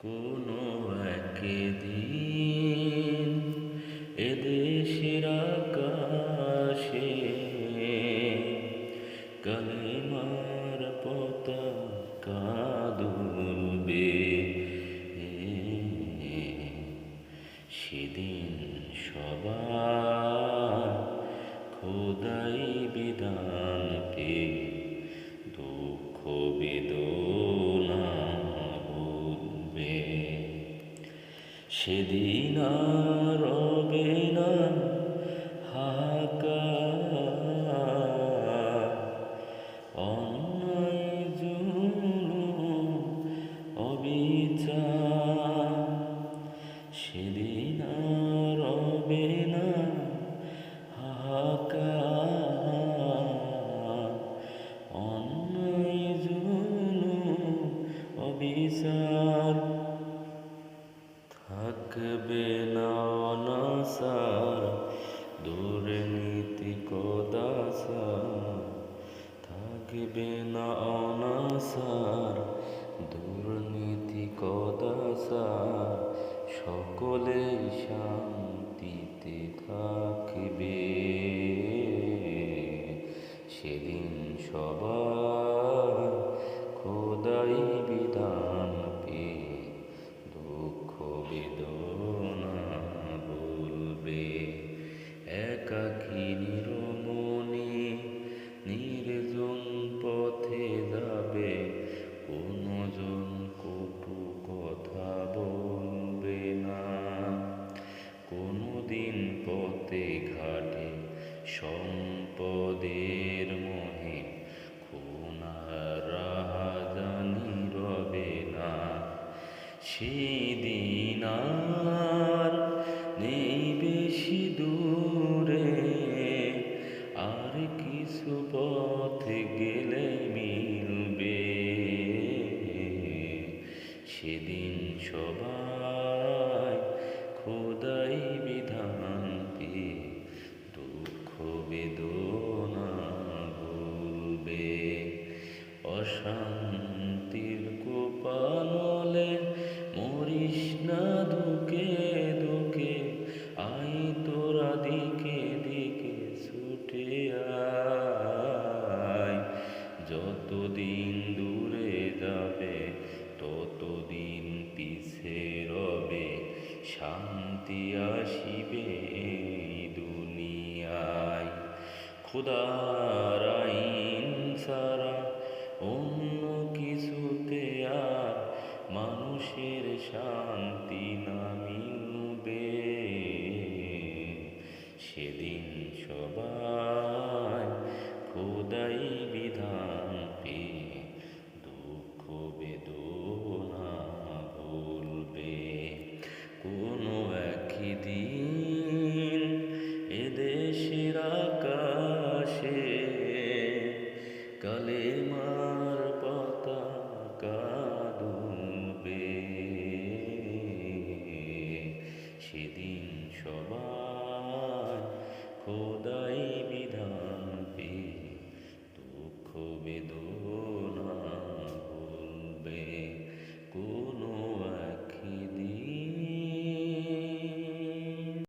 কোনো একদিন সেদিন রবে না হাহাকার অন্যায় জুলুম অবিচার। অবিচার। থাকবে না অনাসার দুর্নীতি কদাসার থাকবে না অনাসার দুর্নীতি কদাসার সকলে শান্তিতে থাকবে। পথে ঘাটে সম্পদের মোহে, খুনারা জানি রবে না। সেদিন আর নেই বেশি দূরে, আর কিছু পথ গেলে মিলবে। সেদিন সবাই আয় যতদিন দূরে যাবে, ততদিন পিছে রবে, শান্তি আসিবে দুনিয়ায়। খুদার আইন ছাড়া অন্য কিছুতে আর মানুষের শান্তি না মিলবে। সেদিন সবাই খোদাই বিধান পে দুঃখ বেদনা ভুলবে। কোনো একদিন এদেশের আকাশে কালেমার পতাকা সেদিন সবাই খোদাই